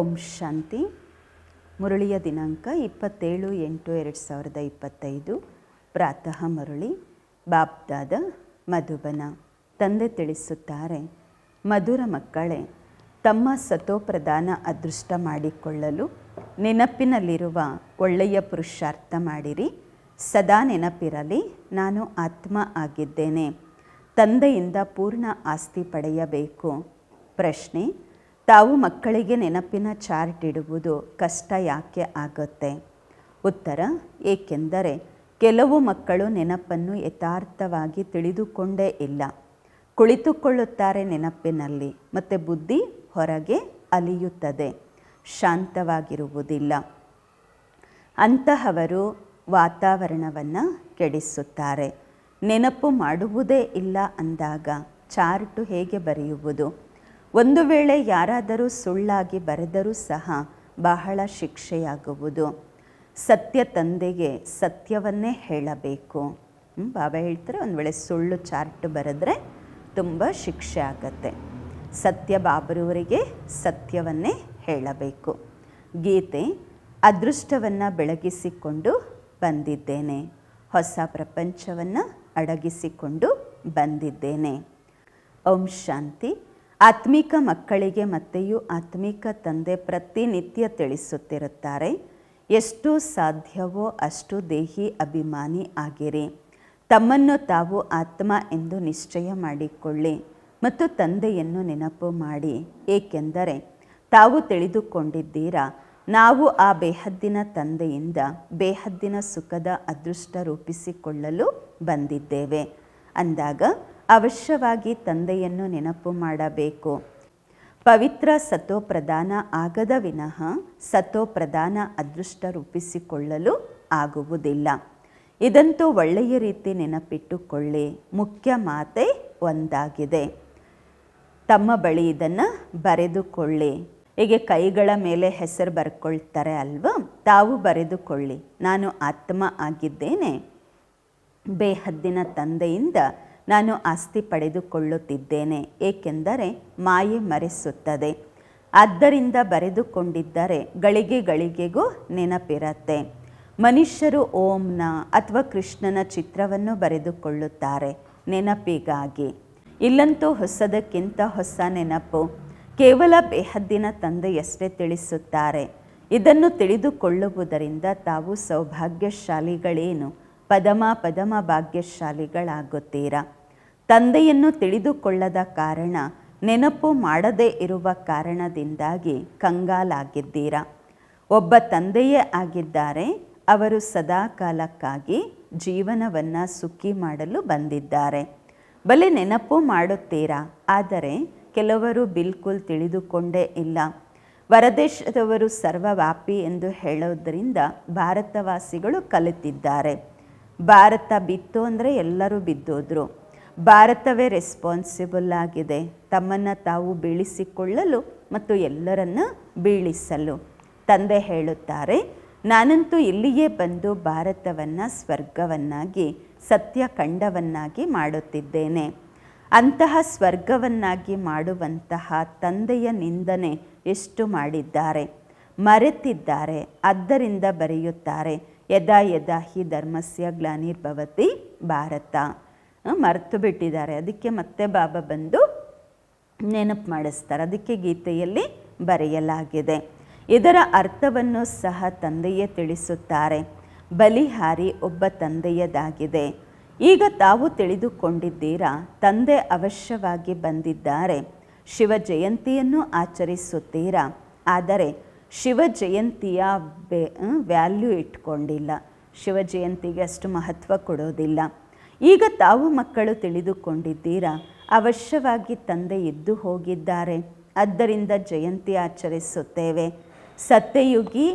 ಓಂ ಶಾಂತಿ. ಮುರಳಿಯ ದಿನಾಂಕ ಇಪ್ಪತ್ತೇಳು ಎಂಟು ಎರಡು ಸಾವಿರದ ಇಪ್ಪತ್ತೈದು. ಪ್ರಾತಃ ಮುರುಳಿ ಬಾಬ್ದಾದ ಮಧುಬನ. ತಂದೆ ತಿಳಿಸುತ್ತಾರೆ, ಮಧುರ ಮಕ್ಕಳೇ, ತಮ್ಮ ಸತೋಪ್ರಧಾನ ಅದೃಷ್ಟ ಮಾಡಿಕೊಳ್ಳಲು ನೆನಪಿನಲ್ಲಿರುವ ಒಳ್ಳೆಯ ಪುರುಷಾರ್ಥ ಮಾಡಿರಿ. ಸದಾ ನೆನಪಿರಲಿ, ನಾನು ಆತ್ಮ ಆಗಿದ್ದೇನೆ. ತಂದೆಯಿಂದ ಪೂರ್ಣ ಆಸ್ತಿ ಪಡೆಯಬೇಕು. ಪ್ರಶ್ನೆ ತಾವು ಮಕ್ಕಳಿಗೆ ನೆನಪಿನ ಚಾರ್ಟ್ ಇಡುವುದು ಕಷ್ಟ ಯಾಕೆ ಆಗುತ್ತೆ? ಉತ್ತರ, ಏಕೆಂದರೆ ಕೆಲವು ಮಕ್ಕಳು ನೆನಪನ್ನು ಯಥಾರ್ಥವಾಗಿ ತಿಳಿದುಕೊಂಡೇ ಇಲ್ಲ. ಕುಳಿತುಕೊಳ್ಳುತ್ತಾರೆ ನೆನಪಿನಲ್ಲಿ, ಮತ್ತು ಬುದ್ಧಿ ಹೊರಗೆ ಅಲಿಯುತ್ತದೆ, ಶಾಂತವಾಗಿರುವುದಿಲ್ಲ. ಅಂತಹವರು ವಾತಾವರಣವನ್ನು ಕೆಡಿಸುತ್ತಾರೆ. ನೆನಪು ಮಾಡುವುದೇ ಇಲ್ಲ ಅಂದಾಗ ಚಾರ್ಟು ಹೇಗೆ ಬರೆಯುವುದು? ಒಂದು ವೇಳೆ ಯಾರಾದರೂ ಸುಳ್ಳಾಗಿ ಬರೆದರೂ ಸಹ ಬಹಳ ಶಿಕ್ಷೆಯಾಗುವುದು. ಸತ್ಯ ತಂದೆಗೆ ಸತ್ಯವನ್ನೇ ಹೇಳಬೇಕು. ಬಾಬಾ ಹೇಳ್ತಾರೆ, ಒಂದು ವೇಳೆ ಸುಳ್ಳು ಚಾರ್ಟ್ ಬರೆದ್ರೆ ತುಂಬ ಶಿಕ್ಷೆ ಆಗತ್ತೆ. ಸತ್ಯ ಬಾಬರವರಿಗೆ ಸತ್ಯವನ್ನೇ ಹೇಳಬೇಕು. ಗೀತೆ ಅದೃಷ್ಟವನ್ನು ಬೆಳಗಿಸಿಕೊಂಡು ಬಂದಿದ್ದೇನೆ. ಹೊಸ ಪ್ರಪಂಚವನ್ನು ಅಡಗಿಸಿಕೊಂಡು ಬಂದಿದ್ದೇನೆ. ಓಂ ಶಾಂತಿ. ಆತ್ಮಿಕ ಮಕ್ಕಳಿಗೆ ಮತ್ತೆಯೂ ಆತ್ಮಿಕ ತಂದೆ ಪ್ರತಿನಿತ್ಯ ತಿಳಿಸುತ್ತಿರುತ್ತಾರೆ. ಎಷ್ಟು ಸಾಧ್ಯವೋ ಅಷ್ಟು ದೇಹಿ ಅಭಿಮಾನಿ ಆಗಿರಿ. ತಮ್ಮನ್ನು ತಾವು ಆತ್ಮ ಎಂದು ನಿಶ್ಚಯ ಮಾಡಿಕೊಳ್ಳಿ ಮತ್ತು ತಂದೆಯನ್ನು ನೆನಪು ಮಾಡಿ. ಏಕೆಂದರೆ ತಾವು ತಿಳಿದುಕೊಂಡಿದ್ದೀರಾ, ನಾವು ಆ ಬೇಹದ್ದಿನ ತಂದೆಯಿಂದ ಬೇಹದ್ದಿನ ಸುಖದ ಅದೃಷ್ಟ ರೂಪಿಸಿಕೊಳ್ಳಲು ಬಂದಿದ್ದೇವೆ. ಅಂದಾಗ ಅವಶ್ಯವಾಗಿ ತಂದೆಯನ್ನು ನೆನಪು ಮಾಡಬೇಕು. ಪವಿತ್ರ ಸತೋಪ್ರಧಾನ ಆಗದ ವಿನಃ ಸತೋಪ್ರಧಾನ ಅದೃಷ್ಟ ರೂಪಿಸಿಕೊಳ್ಳಲು ಆಗುವುದಿಲ್ಲ. ಇದಂತೂ ಒಳ್ಳೆಯ ರೀತಿ ನೆನಪಿಟ್ಟುಕೊಳ್ಳಿ. ಮುಖ್ಯ ಮಾತೆ ಒಂದಾಗಿದೆ. ತಮ್ಮ ಬಳಿ ಇದನ್ನು ಬರೆದುಕೊಳ್ಳಿ. ಹೀಗೆ ಕೈಗಳ ಮೇಲೆ ಹೆಸರು ಬರ್ಕೊಳ್ತಾರೆ ಅಲ್ವಾ? ತಾವು ಬರೆದುಕೊಳ್ಳಿ. ನಾನು ಆತ್ಮ ಆಗಿದ್ದೇನೆ. ಬೇಹದ್ದಿನ ತಂದೆಯಿಂದ ನಾನು ಆಸ್ತಿ ಪಡೆದುಕೊಳ್ಳುತ್ತಿದ್ದೇನೆ, ಏಕೆಂದರೆ ಮಾಯೆ ಮರೆಸುತ್ತದೆ. ಆದ್ದರಿಂದ ಬರೆದುಕೊಂಡಿದ್ದರೆ ಗಳಿಗೆ ಗಳಿಗೆಗೂ ನೆನಪಿರತ್ತೆ. ಮನುಷ್ಯರು ಓಂನ ಅಥವಾ ಕೃಷ್ಣನ ಚಿತ್ರವನ್ನು ಬರೆದುಕೊಳ್ಳುತ್ತಾರೆ, ನೆನಪಿಗಾಗಿ. ಇಲ್ಲಂತೂ ಹೊಸದಕ್ಕಿಂತ ಹೊಸ ನೆನಪು, ಕೇವಲ ಬೇಹದ್ದಿನ ತಂದೆಯಷ್ಟೇ ತಿಳಿಸುತ್ತಾರೆ. ಇದನ್ನು ತಿಳಿದುಕೊಳ್ಳುವುದರಿಂದ ತಾವು ಸೌಭಾಗ್ಯಶಾಲಿಗಳೇನು? ಪದಮ ಪದಮ ಭಾಗ್ಯಶಾಲಿಗಳಾಗುತ್ತೀರಾ? ತಂದೆಯನ್ನು ತಿಳಿದುಕೊಳ್ಳದ ಕಾರಣ, ನೆನಪು ಮಾಡದೇ ಇರುವ ಕಾರಣದಿಂದಾಗಿ ಕಂಗಾಲಾಗಿದ್ದೀರಾ? ಒಬ್ಬ ತಂದೆಯೇ ಆಗಿದ್ದಾರೆ, ಅವರು ಸದಾ ಕಾಲಕ್ಕಾಗಿ ಜೀವನವನ್ನು ಸುಖಿ ಮಾಡಲು ಬಂದಿದ್ದಾರೆ. ಬಲೆ ನೆನಪು ಮಾಡುತ್ತೀರಾ? ಆದರೆ ಕೆಲವರು ಬಿಲ್ಕುಲ್ ತಿಳಿದುಕೊಂಡೇ ಇಲ್ಲ. ವರದೇಶದವರು ಸರ್ವವ್ಯಾಪಿ ಎಂದು ಹೇಳೋದರಿಂದ ಭಾರತವಾಸಿಗಳು ಕಲಿತಿದ್ದಾರೆ. ಭಾರತ ಬಿತ್ತು ಅಂದರೆ ಎಲ್ಲರೂ ಬಿದ್ದೋದ್ರು. ಭಾರತವೇ ರೆಸ್ಪಾನ್ಸಿಬಲ್ ಆಗಿದೆ. ತಮ್ಮನ್ನು ತಾವು ಬೀಳಿಸಿಕೊಳ್ಳಲು ಮತ್ತು ಎಲ್ಲರನ್ನ ಬೀಳಿಸಲು. ತಂದೆ ಹೇಳುತ್ತಾರೆ, ನಾನಂತೂ ಇಲ್ಲಿಯೇ ಬಂದು ಭಾರತವನ್ನು ಸ್ವರ್ಗವನ್ನಾಗಿ, ಸತ್ಯ ಖಂಡವನ್ನಾಗಿ ಮಾಡುತ್ತಿದ್ದೇನೆ. ಅಂತಹ ಸ್ವರ್ಗವನ್ನಾಗಿ ಮಾಡುವಂತಹ ತಂದೆಯ ನಿಂದನೆ ಎಷ್ಟು ಮಾಡಿದ್ದಾರೆ. ಮರೆತಿದ್ದಾರೆ, ಆದ್ದರಿಂದ ಬರೆಯುತ್ತಾರೆ, ಯದಾ ಯದಾ ಹಿ ಧರ್ಮಸ್ಯ ಗ್ಲಾನಿರ್ಭವತಿ ಭಾರತ. ಮರೆತು ಬಿಟ್ಟಿದ್ದಾರೆ. ಅದಕ್ಕೆ ಮತ್ತೆ ಬಾಬಾ ಬಂದು ನೆನಪು ಮಾಡಿಸ್ತಾರೆ. ಅದಕ್ಕೆ ಗೀತೆಯಲ್ಲಿ ಬರೆಯಲಾಗಿದೆ. ಇದರ ಅರ್ಥವನ್ನು ಸಹ ತಂದೆಯೇ ತಿಳಿಸುತ್ತಾರೆ. ಬಲಿಹಾರಿ ಒಬ್ಬ ತಂದೆಯದಾಗಿದೆ. ಈಗ ತಾವು ತಿಳಿದುಕೊಂಡಿದ್ದೀರಾ? ತಂದೆ ಅವಶ್ಯವಾಗಿ ಬಂದಿದ್ದಾರೆ. ಶಿವ ಜಯಂತಿಯನ್ನು ಆಚರಿಸುತ್ತೀರಾ? ಆದರೆ ಶಿವ ಜಯಂತಿಯ ವ್ಯಾಲ್ಯೂ ಇಟ್ಕೊಂಡಿಲ್ಲ. ಶಿವ ಜಯಂತಿಗೆ ಅಷ್ಟು ಮಹತ್ವ ಕೊಡೋದಿಲ್ಲ. ಈಗ ತಾವು ಮಕ್ಕಳು ತಿಳಿದುಕೊಂಡಿದ್ದೀರಾ? ಅವಶ್ಯವಾಗಿ ತಂದೆ ಎದ್ದು ಹೋಗಿದ್ದಾರೆ. ಆದ್ದರಿಂದ ಜಯಂತಿ ಆಚರಿಸುತ್ತೇವೆ. ಸತ್ಯಯುಗಿ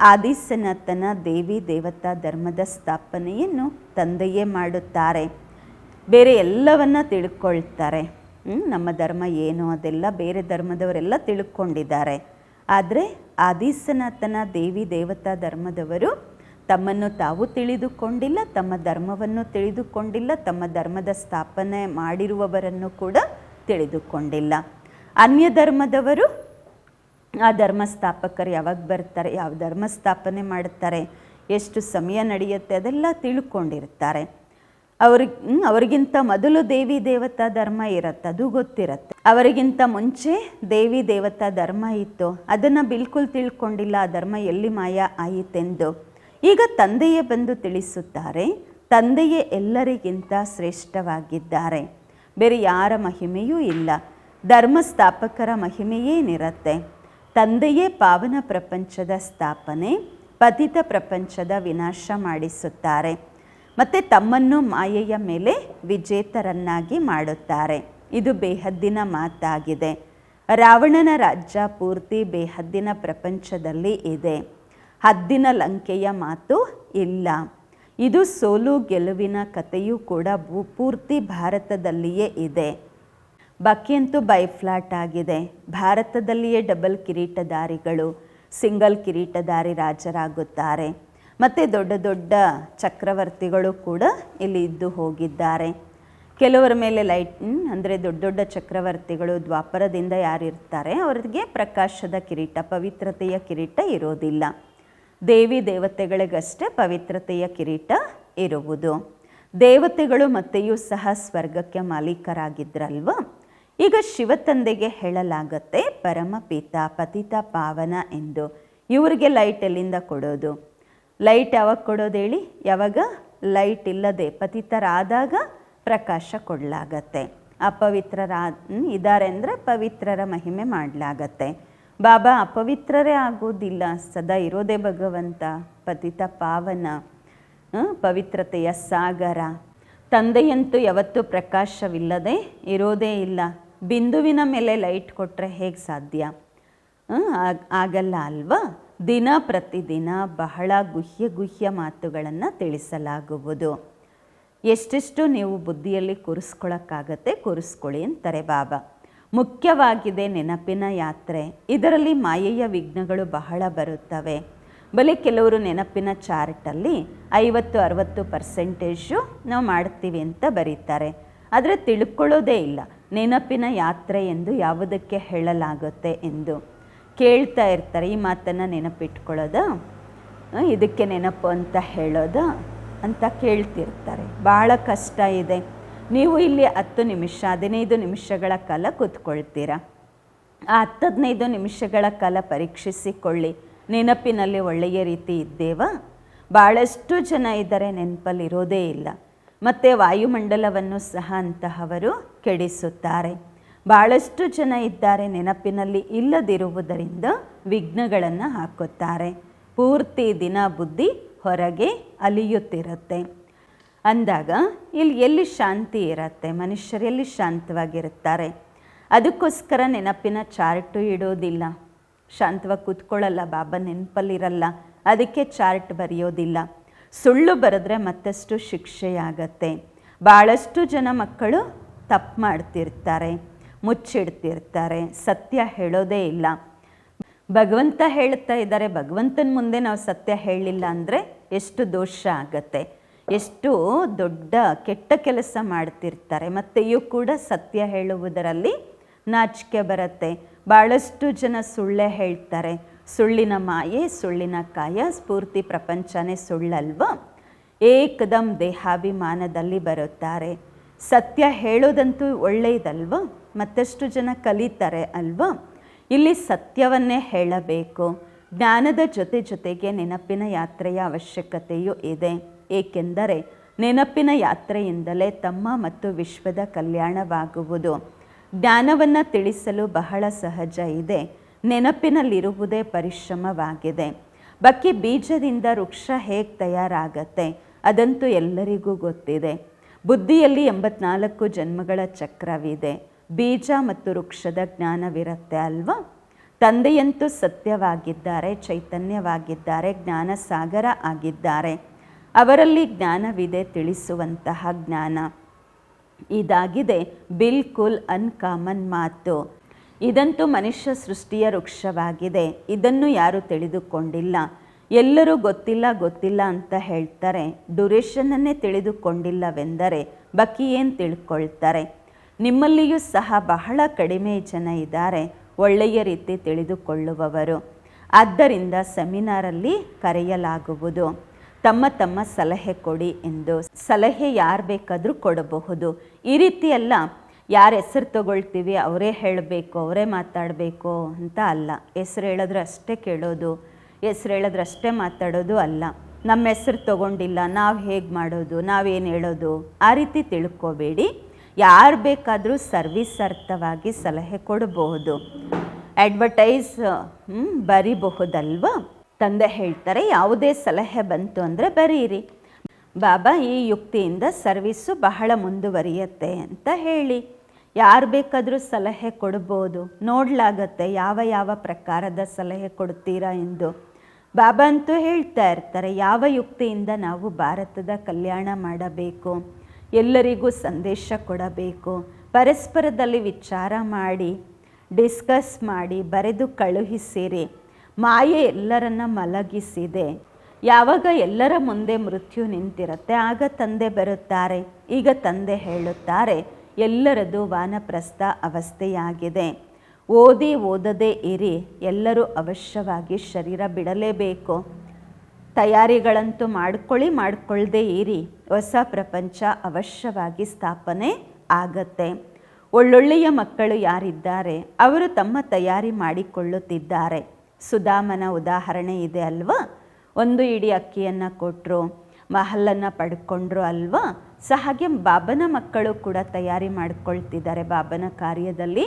ಆದಿಸನಾತನ ದೇವಿ ದೇವತಾ ಧರ್ಮದ ಸ್ಥಾಪನೆಯನ್ನು ತಂದೆಯೇ ಮಾಡುತ್ತಾರೆ. ಬೇರೆ ಎಲ್ಲವನ್ನ ತಿಳ್ಕೊಳ್ತಾರೆ. ನಮ್ಮ ಧರ್ಮ ಏನು ಅದೆಲ್ಲ ಬೇರೆ ಧರ್ಮದವರೆಲ್ಲ ತಿಳ್ಕೊಂಡಿದ್ದಾರೆ. ಆದರೆ ಆದಿಸನಾತನ ದೇವಿ ದೇವತಾ ಧರ್ಮದವರು ತಮ್ಮನ್ನು ತಾವು ತಿಳಿದುಕೊಂಡಿಲ್ಲ, ತಮ್ಮ ಧರ್ಮವನ್ನು ತಿಳಿದುಕೊಂಡಿಲ್ಲ, ತಮ್ಮ ಧರ್ಮದ ಸ್ಥಾಪನೆ ಮಾಡಿರುವವರನ್ನು ಕೂಡ ತಿಳಿದುಕೊಂಡಿಲ್ಲ. ಅನ್ಯ ಧರ್ಮದವರು ಆ ಧರ್ಮ ಸ್ಥಾಪಕರು ಯಾವಾಗ ಬರ್ತಾರೆ, ಯಾವ ಧರ್ಮ ಸ್ಥಾಪನೆ ಮಾಡುತ್ತಾರೆ, ಎಷ್ಟು ಸಮಯ ನಡೆಯುತ್ತೆ ಅದೆಲ್ಲ ತಿಳ್ಕೊಂಡಿರ್ತಾರೆ. ಅವ್ರಿಗೆ ಅವರಿಗಿಂತ ಮೊದಲು ದೇವಿ ದೇವತಾ ಧರ್ಮ ಇರತ್ತೆ, ಅದು ಗೊತ್ತಿರತ್ತೆ. ಅವರಿಗಿಂತ ಮುಂಚೆ ದೇವಿ ದೇವತಾ ಧರ್ಮ ಇತ್ತು, ಅದನ್ನು ಬಿಲ್ಕುಲ್ ತಿಳ್ಕೊಂಡಿಲ್ಲ, ಆ ಧರ್ಮ ಎಲ್ಲಿ ಮಾಯ ಆಯಿತೆಂದು. ಈಗ ತಂದೆಯೇ ಬಂದು ತಿಳಿಸುತ್ತಾರೆ, ತಂದೆಯೇ ಎಲ್ಲರಿಗಿಂತ ಶ್ರೇಷ್ಠವಾಗಿದ್ದಾರೆ. ಬೇರೆ ಯಾರ ಮಹಿಮೆಯೂ ಇಲ್ಲ. ಧರ್ಮ ಸ್ಥಾಪಕರ ಮಹಿಮೆಯೇನಿರತ್ತೆ ತಂದೆಯೇ ಪಾವನ ಪ್ರಪಂಚದ ಸ್ಥಾಪನೆ, ಪತಿತ ಪ್ರಪಂಚದ ವಿನಾಶ ಮಾಡಿಸುತ್ತಾರೆ. ಮತ್ತು ತಮ್ಮನ್ನು ಮಾಯೆಯ ಮೇಲೆ ವಿಜೇತರನ್ನಾಗಿ ಮಾಡುತ್ತಾರೆ. ಇದು ಬೇಹದ್ದಿನ ಮಾತಾಗಿದೆ. ರಾವಣನ ರಾಜ್ಯ ಪೂರ್ತಿ ಬೇಹದ್ದಿನ ಪ್ರಪಂಚದಲ್ಲಿ ಇದೆ. ಹದ್ದಿನ ಲಂಕೆಯ ಮಾತು ಇಲ್ಲ. ಇದು ಸೋಲು ಗೆಲುವಿನ ಕಥೆಯೂ ಕೂಡ ಪೂರ್ತಿ ಭಾರತದಲ್ಲಿಯೇ ಇದೆ. ಬಕ್ಕಿಯಂತೂ ಬೈ ಫ್ಲಾಟ್ ಆಗಿದೆ. ಭಾರತದಲ್ಲಿಯೇ ಡಬಲ್ ಕಿರೀಟಧಾರಿಗಳು, ಸಿಂಗಲ್ ಕಿರೀಟಧಾರಿ ರಾಜರಾಗುತ್ತಾರೆ. ಮತ್ತು ದೊಡ್ಡ ದೊಡ್ಡ ಚಕ್ರವರ್ತಿಗಳು ಕೂಡ ಇಲ್ಲಿ ಇದ್ದು ಹೋಗಿದ್ದಾರೆ. ಕೆಲವರ ಮೇಲೆ ಲೈಟ್ ಅಂದರೆ ದೊಡ್ಡ ದೊಡ್ಡ ಚಕ್ರವರ್ತಿಗಳು ದ್ವಾಪರದಿಂದ ಯಾರಿರ್ತಾರೆ, ಅವರಿಗೆ ಪ್ರಕಾಶದ ಕಿರೀಟ, ಪವಿತ್ರತೆಯ ಕಿರೀಟ ಇರೋದಿಲ್ಲ. ದೇವಿ ದೇವತೆಗಳಿಗಷ್ಟೇ ಪವಿತ್ರತೆಯ ಕಿರೀಟ ಇರುವುದು. ದೇವತೆಗಳು ಮತ್ತೆಯೂ ಸಹ ಸ್ವರ್ಗಕ್ಕೆ ಮಾಲೀಕರಾಗಿದ್ರಲ್ವ? ಈಗ ಶಿವತಂದೆಗೆ ಹೇಳಲಾಗತ್ತೆ ಪರಮಪಿತ ಪತಿತ ಪಾವನ ಎಂದು. ಇವರಿಗೆ ಲೈಟ್ ಎಲ್ಲಿಂದ ಕೊಡೋದು? ಲೈಟ್ ಯಾವಾಗ ಕೊಡೋದು ಹೇಳಿ? ಯಾವಾಗ? ಲೈಟ್ ಇಲ್ಲದೆ ಪತಿತರಾದಾಗ ಪ್ರಕಾಶ ಕೊಡಲಾಗತ್ತೆ. ಅಪವಿತ್ರರ ಇದ್ದಾರೆ ಅಂದರೆ ಪವಿತ್ರರ ಮಹಿಮೆ ಮಾಡಲಾಗತ್ತೆ. ಬಾಬಾ, ಅಪವಿತ್ರರೇ ಆಗೋದಿಲ್ಲ. ಸದಾ ಇರೋದೇ ಭಗವಂತ. ಪತಿತ ಪಾವನ ಪವಿತ್ರತೆಯ ಸಾಗರ. ತಂದೆಯಂತೂ ಯಾವತ್ತೂ ಪ್ರಕಾಶವಿಲ್ಲದೆ ಇರೋದೇ ಇಲ್ಲ. ಬಿಂದುವಿನ ಮೇಲೆ ಲೈಟ್ ಕೊಟ್ಟರೆ ಹೇಗೆ ಸಾಧ್ಯ? ಆಗಲ್ಲ ಅಲ್ವಾ? ದಿನ ಪ್ರತಿದಿನ ಬಹಳ ಗುಹ್ಯ ಗುಹ್ಯ ಮಾತುಗಳನ್ನು ತಿಳಿಸಲಾಗುವುದು. ಎಷ್ಟೆಷ್ಟು ನೀವು ಬುದ್ಧಿಯಲ್ಲಿ ಕೂರಿಸ್ಕೊಳ್ಳೋಕ್ಕಾಗತ್ತೆ ಕೂರಿಸ್ಕೊಳ್ಳಿ ಅಂತಾರೆ ಬಾಬಾ. ಮುಖ್ಯವಾಗಿದೆ ನೆನಪಿನ ಯಾತ್ರೆ. ಇದರಲ್ಲಿ ಮಾಯೆಯ ವಿಘ್ನಗಳು ಬಹಳ ಬರುತ್ತವೆ. ಬಲೆ ಕೆಲವರು ನೆನಪಿನ ಚಾರ್ಟಲ್ಲಿ ಐವತ್ತು, ಅರವತ್ತು ಪರ್ಸೆಂಟೇಜು ನಾವು ಮಾಡ್ತೀವಿ ಅಂತ ಬರೀತಾರೆ. ಆದರೆ ತಿಳ್ಕೊಳ್ಳೋದೇ ಇಲ್ಲ, ನೆನಪಿನ ಯಾತ್ರೆ ಎಂದು ಯಾವುದಕ್ಕೆ ಹೇಳಲಾಗುತ್ತೆ ಎಂದು. ಕೇಳ್ತಾ ಇರ್ತಾರೆ, ಈ ಮಾತನ್ನು ನೆನಪಿಟ್ಕೊಳ್ಳೋದು? ಇದಕ್ಕೆ ನೆನಪು ಅಂತ ಹೇಳೋದು? ಅಂತ ಕೇಳ್ತಿರ್ತಾರೆ. ಭಾಳ ಕಷ್ಟ ಇದೆ. ನೀವು ಇಲ್ಲಿ ಹತ್ತು ನಿಮಿಷ, ಹದಿನೈದು ನಿಮಿಷಗಳ ಕಾಲ ಕೂತ್ಕೊಳ್ತೀರಾ? ಆ ಹತ್ತು ಹದಿನೈದು ನಿಮಿಷಗಳ ಕಾಲ ಪರೀಕ್ಷಿಸಿಕೊಳ್ಳಿ. ನೆನಪಿನಲ್ಲಿ ಒಳ್ಳೆಯ ರೀತಿ ಇದ್ದೇವಾ? ಭಾಳಷ್ಟು ಜನ ಇದ್ದಾರೆ ನೆನಪಲ್ಲಿ ಇರೋದೇ ಇಲ್ಲ. ಮತ್ತು ವಾಯುಮಂಡಲವನ್ನು ಸಹ ಅಂತಹವರು ಕೆಡಿಸುತ್ತಾರೆ. ಭಾಳಷ್ಟು ಜನ ಇದ್ದಾರೆ ನೆನಪಿನಲ್ಲಿ ಇಲ್ಲದಿರುವುದರಿಂದ ವಿಘ್ನಗಳನ್ನು ಹಾಕುತ್ತಾರೆ. ಪೂರ್ತಿ ದಿನ ಬುದ್ಧಿ ಹೊರಗೆ ಅಲಿಯುತ್ತಿರುತ್ತೆ. ಅಂದಾಗ ಇಲ್ಲಿ ಎಲ್ಲಿ ಶಾಂತಿ ಇರುತ್ತೆ? ಮನುಷ್ಯರು ಎಲ್ಲಿ ಶಾಂತವಾಗಿರುತ್ತಾರೆ? ಅದಕ್ಕೋಸ್ಕರ ನೆನಪಿನ ಚಾರ್ಟು ಇಡೋದಿಲ್ಲ. ಶಾಂತವಾಗಿ ಕೂತ್ಕೊಳ್ಳಲ್ಲ, ಬಾಬಾ ನೆನಪಲ್ಲಿರಲ್ಲ. ಅದಕ್ಕೆ ಚಾರ್ಟ್ ಬರೆಯೋದಿಲ್ಲ. ಸುಳ್ಳು ಬರೆದ್ರೆ ಮತ್ತಷ್ಟು ಶಿಕ್ಷೆಯಾಗತ್ತೆ. ಭಾಳಷ್ಟು ಜನ ಮಕ್ಕಳು ತಪ್ಪು ಮಾಡ್ತಿರ್ತಾರೆ, ಮುಚ್ಚಿಡ್ತಿರ್ತಾರೆ, ಸತ್ಯ ಹೇಳೋದೇ ಇಲ್ಲ. ಭಗವಂತ ಹೇಳ್ತಾ ಇದ್ದಾರೆ, ಭಗವಂತನ ಮುಂದೆ ನಾವು ಸತ್ಯ ಹೇಳಿಲ್ಲ ಅಂದರೆ ಎಷ್ಟು ದೋಷ ಆಗತ್ತೆ? ಎಷ್ಟು ದೊಡ್ಡ, ಕೆಟ್ಟ ಕೆಲಸ ಮಾಡ್ತಿರ್ತಾರೆ. ಮತ್ತೆಯೂ ಕೂಡ ಸತ್ಯ ಹೇಳುವುದರಲ್ಲಿ ನಾಚಿಕೆ ಬರುತ್ತೆ. ಭಾಳಷ್ಟು ಜನ ಸುಳ್ಳೇ ಹೇಳ್ತಾರೆ. ಸುಳ್ಳಿನ ಮಾಯೆ, ಸುಳ್ಳಿನ ಕಾಯ, ಸ್ಫೂರ್ತಿ ಪ್ರಪಂಚನೇ ಸುಳ್ಳಲ್ವ? ಏಕದಂ ದೇಹಾಭಿಮಾನದಲ್ಲಿ ಬರುತ್ತಾರೆ. ಸತ್ಯ ಹೇಳೋದಂತೂ ಒಳ್ಳೆಯದಲ್ವಾ? ಮತ್ತಷ್ಟು ಜನ ಕಲಿತಾರೆ ಅಲ್ವಾ? ಇಲ್ಲಿ ಸತ್ಯವನ್ನೇ ಹೇಳಬೇಕು. ಜ್ಞಾನದ ಜೊತೆ ಜೊತೆಗೆ ನೆನಪಿನ ಯಾತ್ರೆಯ ಅವಶ್ಯಕತೆಯೂ ಇದೆ. ಏಕೆಂದರೆ ನೆನಪಿನ ಯಾತ್ರೆಯಿಂದಲೇ ತಮ್ಮ ಮತ್ತು ವಿಶ್ವದ ಕಲ್ಯಾಣವಾಗುವುದು. ಜ್ಞಾನವನ್ನು ತಿಳಿಸಲು ಬಹಳ ಸಹಜ ಇದೆ. ನೆನಪಿನಲ್ಲಿರುವುದೇ ಪರಿಶ್ರಮವಾಗಿದೆ. ಬಕ್ಕಿ ಬೀಜದಿಂದ ವೃಕ್ಷ ಹೇಗೆ ತಯಾರಾಗತ್ತೆ? ಅದಂತೂ ಎಲ್ಲರಿಗೂ ಗೊತ್ತಿದೆ. ಬುದ್ಧಿಯಲ್ಲಿ ಎಂಬತ್ನಾಲ್ಕು ಜನ್ಮಗಳ ಚಕ್ರವಿದೆ. ಬೀಜ ಮತ್ತು ವೃಕ್ಷದ ಜ್ಞಾನವಿರುತ್ತೆ ಅಲ್ವಾ? ತಂದೆಯಂತೂ ಸತ್ಯವಾಗಿದ್ದಾರೆ, ಚೈತನ್ಯವಾಗಿದ್ದಾರೆ ಜ್ಞಾನ ಸಾಗರ ಆಗಿದ್ದಾರೆ. ಅವರಲ್ಲಿ ಜ್ಞಾನವಿದೆ ತಿಳಿಸುವಂತಹ ಜ್ಞಾನ. ಇದಾಗಿದೆ ಬಿಲ್ಕುಲ್ ಅನ್ಕಾಮನ್ ಮಾತು. ಇದಂತೂ ಮನುಷ್ಯ ಸೃಷ್ಟಿಯ ವೃಕ್ಷವಾಗಿದೆ. ಇದನ್ನು ಯಾರು ತಿಳಿದುಕೊಂಡಿಲ್ಲ. ಎಲ್ಲರೂ ಗೊತ್ತಿಲ್ಲ ಗೊತ್ತಿಲ್ಲ ಅಂತ ಹೇಳ್ತಾರೆ. ಡ್ಯುರೇಷನನ್ನೇ ತಿಳಿದುಕೊಂಡಿಲ್ಲವೆಂದರೆ ಬಾಕಿ ಏನು ತಿಳ್ಕೊಳ್ತಾರೆ? ನಿಮ್ಮಲ್ಲಿಯೂ ಸಹ ಬಹಳ ಕಡಿಮೆ ಜನ ಇದ್ದಾರೆ. ಒಳ್ಳೆಯ ರೀತಿ ತಿಳಿದುಕೊಳ್ಳುವವರು. ಆದ್ದರಿಂದ ಸೆಮಿನಾರಲ್ಲಿ ಕರೆಯಲಾಗುವುದು. ತಮ್ಮ ತಮ್ಮ ಸಲಹೆ ಕೊಡಿ ಎಂದು ಸಲಹೆ ಯಾರು ಬೇಕಾದರೂ ಕೊಡಬಹುದು. ಈ ರೀತಿ ಎಲ್ಲ ಯಾರ ಹೆಸರು ತಗೊಳ್ತೀವಿ, ಅವರೇ ಹೇಳಬೇಕು, ಅವರೇ ಮಾತಾಡಬೇಕು ಅಂತ ಅಲ್ಲ. ಹೆಸರು ಹೇಳಿದ್ರೆ ಅಷ್ಟೇ ಕೇಳೋದು, ಹೆಸರು ಹೇಳಿದ್ರೆ ಅಷ್ಟೇ ಮಾತಾಡೋದು ಅಲ್ಲ. ನಮ್ಮ ಹೆಸರು ತಗೊಂಡಿಲ್ಲ, ನಾವು ಹೇಗೆ ಮಾಡೋದು, ನಾವೇನು ಹೇಳೋದು ಆ ರೀತಿ ತಿಳ್ಕೊಬೇಡಿ. ಯಾರು ಬೇಕಾದರೂ ಸರ್ವಿಸ್ ಅರ್ಥವಾಗಿ ಸಲಹೆ ಕೊಡಬಹುದು. ಅಡ್ವರ್ಟೈಸ್ ಬರಿಬಹುದಲ್ವಾ? ತಂದೆ ಹೇಳ್ತಾರೆ, ಯಾವುದೇ ಸಲಹೆ ಬಂತು ಅಂದರೆ ಬರೀರಿ. ಬಾಬಾ, ಈ ಯುಕ್ತಿಯಿಂದ ಸರ್ವಿಸ್ಸು ಬಹಳ ಮುಂದುವರಿಯುತ್ತೆ ಅಂತ ಹೇಳಿ. ಯಾರು ಬೇಕಾದರೂ ಸಲಹೆ ಕೊಡ್ಬೋದು, ನೋಡಲಾಗತ್ತೆ ಯಾವ ಯಾವ ಪ್ರಕಾರದ ಸಲಹೆ ಕೊಡ್ತೀರಾ ಎಂದು. ಬಾಬಾ ಅಂತೂ ಹೇಳ್ತಾ ಇರ್ತಾರೆ, ಯಾವ ಯುಕ್ತಿಯಿಂದ ನಾವು ಭಾರತದ ಕಲ್ಯಾಣ ಮಾಡಬೇಕು, ಎಲ್ಲರಿಗೂ ಸಂದೇಶ ಕೊಡಬೇಕು, ಪರಸ್ಪರದಲ್ಲಿ ವಿಚಾರ ಮಾಡಿ, ಡಿಸ್ಕಸ್ ಮಾಡಿ, ಬರೆದು ಕಳುಹಿಸಿರಿ. ಮಾಯೆ ಎಲ್ಲರನ್ನ ಮಲಗಿಸಿದೆ. ಯಾವಾಗ ಎಲ್ಲರ ಮುಂದೆ ಮೃತ್ಯು ನಿಂತಿರುತ್ತೆ, ಆಗ ತಂದೆ ಬರುತ್ತಾರೆ. ಈಗ ತಂದೆ ಹೇಳುತ್ತಾರೆ, ಎಲ್ಲರದು ವಾನಪ್ರಸ್ಥ ಅವಸ್ಥೆಯಾಗಿದೆ. ಓದಿ ಓದದೇ ಇರಿ, ಎಲ್ಲರೂ ಅವಶ್ಯವಾಗಿ ಶರೀರ ಬಿಡಲೇಬೇಕು. ತಯಾರಿಗಳಂತೂ ಮಾಡ್ಕೊಳ್ಳಿ ಮಾಡ್ಕೊಳ್ಳದೆ ಇರಿ. ಹೊಸ ಪ್ರಪಂಚ ಅವಶ್ಯವಾಗಿ ಸ್ಥಾಪನೆ ಆಗತ್ತೆ. ಒಳ್ಳೊಳ್ಳೆಯ ಮಕ್ಕಳು ಯಾರಿದ್ದಾರೆ, ಅವರು ತಮ್ಮ ತಯಾರಿ ಮಾಡಿಕೊಳ್ಳುತ್ತಿದ್ದಾರೆ. ಸುಧಾಮನ ಉದಾಹರಣೆ ಇದೆ ಅಲ್ವಾ? ಒಂದು ಇಡಿ ಅಕ್ಕಿಯನ್ನು ಕೊಟ್ಟರು ಮಹಲನ್ನು ಪಡ್ಕೊಂಡ್ರು ಅಲ್ವಾ? ಸೊ ಹಾಗೆ ಬಾಬನ ಮಕ್ಕಳು ಕೂಡ ತಯಾರಿ ಮಾಡಿಕೊಳ್ತಿದ್ದಾರೆ ಬಾಬನ ಕಾರ್ಯದಲ್ಲಿ.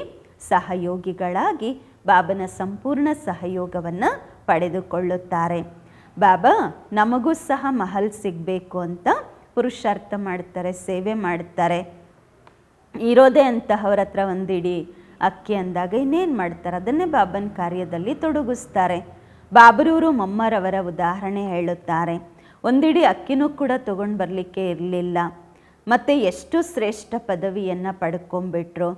ಸಹಯೋಗಿಗಳಾಗಿ ಬಾಬನ ಸಂಪೂರ್ಣ ಸಹಯೋಗವನ್ನು ಪಡೆದುಕೊಳ್ಳುತ್ತಾರೆ. ಬಾಬಾ, ನಮಗೂ ಸಹ ಮಹಲ್ ಸಿಗಬೇಕು ಅಂತ ಪುರುಷಾರ್ಥ ಮಾಡ್ತಾರೆ, ಸೇವೆ ಮಾಡ್ತಾರೆ. ಇರೋದೇ ಅಂತಹವ್ರ ಹತ್ರ ಒಂದಿಡಿ ಅಕ್ಕಿ ಅಂದಾಗ ಇನ್ನೇನು ಮಾಡ್ತಾರೆ? ಅದನ್ನೇ ಬಾಬನ್ ಕಾರ್ಯದಲ್ಲಿ ತೊಡಗಿಸ್ತಾರೆ. ಬಾಬರೂರು ಮಮ್ಮರವರ ಉದಾಹರಣೆ ಹೇಳುತ್ತಾರೆ. ಒಂದಿಡಿ ಅಕ್ಕಿನೂ ಕೂಡ ತಗೊಂಡು ಬರಲಿಕ್ಕೆ ಇರಲಿಲ್ಲ. ಮತ್ತು ಎಷ್ಟು ಶ್ರೇಷ್ಠ ಪದವಿಯನ್ನು ಪಡ್ಕೊಂಬಿಟ್ರು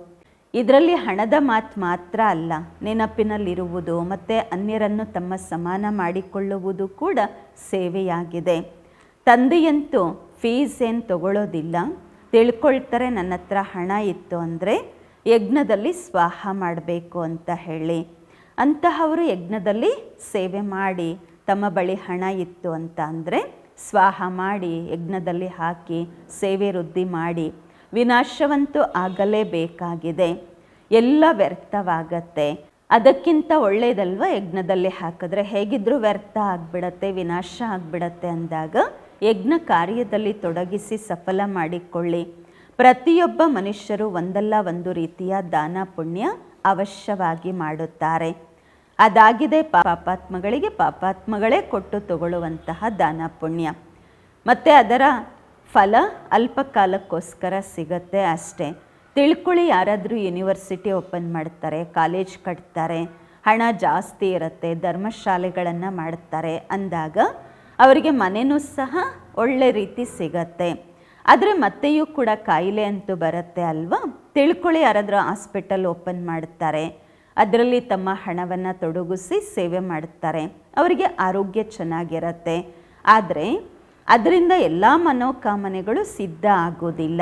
ಇದರಲ್ಲಿ ಹಣದ ಮಾತು ಮಾತ್ರ ಅಲ್ಲ, ನೆನಪಿನಲ್ಲಿರುವುದು ಮತ್ತು ಅನ್ಯರನ್ನು ತಮ್ಮ ಸಮಾನ ಮಾಡಿಕೊಳ್ಳುವುದು ಕೂಡ ಸೇವೆಯಾಗಿದೆ. ತಂದೆಯಂತೂ ಫೀಸ್ ಏನು ತಗೊಳ್ಳೋದಿಲ್ಲ ತಿಳ್ಕೊಳ್ತಾರೆ ನನ್ನ ಹತ್ರ ಹಣ ಇತ್ತು ಅಂದರೆ ಯಜ್ಞದಲ್ಲಿ ಸ್ವಾಹ ಮಾಡಬೇಕು ಅಂತ ಹೇಳಿ ಅಂತಹವರು ಯಜ್ಞದಲ್ಲಿ ಸೇವೆ ಮಾಡಿ ತಮ್ಮ ಬಳಿ ಹಣ ಇತ್ತು ಅಂತ ಅಂದರೆ ಸ್ವಾಹ ಮಾಡಿ ಯಜ್ಞದಲ್ಲಿ ಹಾಕಿ ಸೇವೆ ವೃದ್ಧಿ ಮಾಡಿ ವಿನಾಶವಂತೂ ಆಗಲೇಬೇಕಾಗಿದೆ. ಎಲ್ಲ ವ್ಯರ್ಥವಾಗತ್ತೆ. ಅದಕ್ಕಿಂತ ಒಳ್ಳೆಯದಲ್ವ ಯಜ್ಞದಲ್ಲಿ ಹಾಕಿದ್ರೆ? ಹೇಗಿದ್ರೂ ವ್ಯರ್ಥ ಆಗಿಬಿಡತ್ತೆ, ವಿನಾಶ ಆಗಿಬಿಡತ್ತೆ ಅಂದಾಗ ಯಜ್ಞ ಕಾರ್ಯದಲ್ಲಿ ತೊಡಗಿಸಿ ಸಫಲ ಮಾಡಿಕೊಳ್ಳಿ. ಪ್ರತಿಯೊಬ್ಬ ಮನುಷ್ಯರು ಒಂದಲ್ಲ ಒಂದು ರೀತಿಯ ದಾನ ಪುಣ್ಯ ಅವಶ್ಯವಾಗಿ ಮಾಡುತ್ತಾರೆ. ಅದಾಗಿದೆ ಪಾಪಾತ್ಮಗಳಿಗೆ ಪಾಪಾತ್ಮಗಳೇ ಕೊಟ್ಟು ತಗೊಳ್ಳುವಂತಹ ದಾನ ಪುಣ್ಯ. ಮತ್ತು ಅದರ ಫಲ ಅಲ್ಪ ಕಾಲಕ್ಕೋಸ್ಕರ ಸಿಗತ್ತೆ ಅಷ್ಟೇ. ತಿಳ್ಕೊಳ್ಳಿ ಯಾರಾದರೂ ಯೂನಿವರ್ಸಿಟಿ ಓಪನ್ ಮಾಡ್ತಾರೆ, ಕಾಲೇಜ್ ಕಟ್ತಾರೆ, ಹಣ ಜಾಸ್ತಿ ಇರುತ್ತೆ, ಧರ್ಮಶಾಲೆಗಳನ್ನು ಮಾಡ್ತಾರೆ ಅಂದಾಗ ಅವರಿಗೆ ಮನೆಯೂ ಸಹ ಒಳ್ಳೆ ರೀತಿ ಸಿಗತ್ತೆ. ಆದರೆ ಮತ್ತೆಯೂ ಕೂಡ ಕಾಯಿಲೆ ಅಂತೂ ಬರುತ್ತೆ ಅಲ್ವಾ? ತಿಳ್ಕೊಳ್ಳಿ, ಯಾರಾದರೂ ಹಾಸ್ಪಿಟಲ್ ಓಪನ್ ಮಾಡ್ತಾರೆ, ಅದರಲ್ಲಿ ತಮ್ಮ ಹಣವನ್ನು ತೊಡಗಿಸಿ ಸೇವೆ ಮಾಡ್ತಾರೆ, ಅವರಿಗೆ ಆರೋಗ್ಯ ಚೆನ್ನಾಗಿರತ್ತೆ. ಆದರೆ ಅದರಿಂದ ಎಲ್ಲ ಮನೋಕಾಮನೆಗಳು ಸಿದ್ಧ ಆಗೋದಿಲ್ಲ.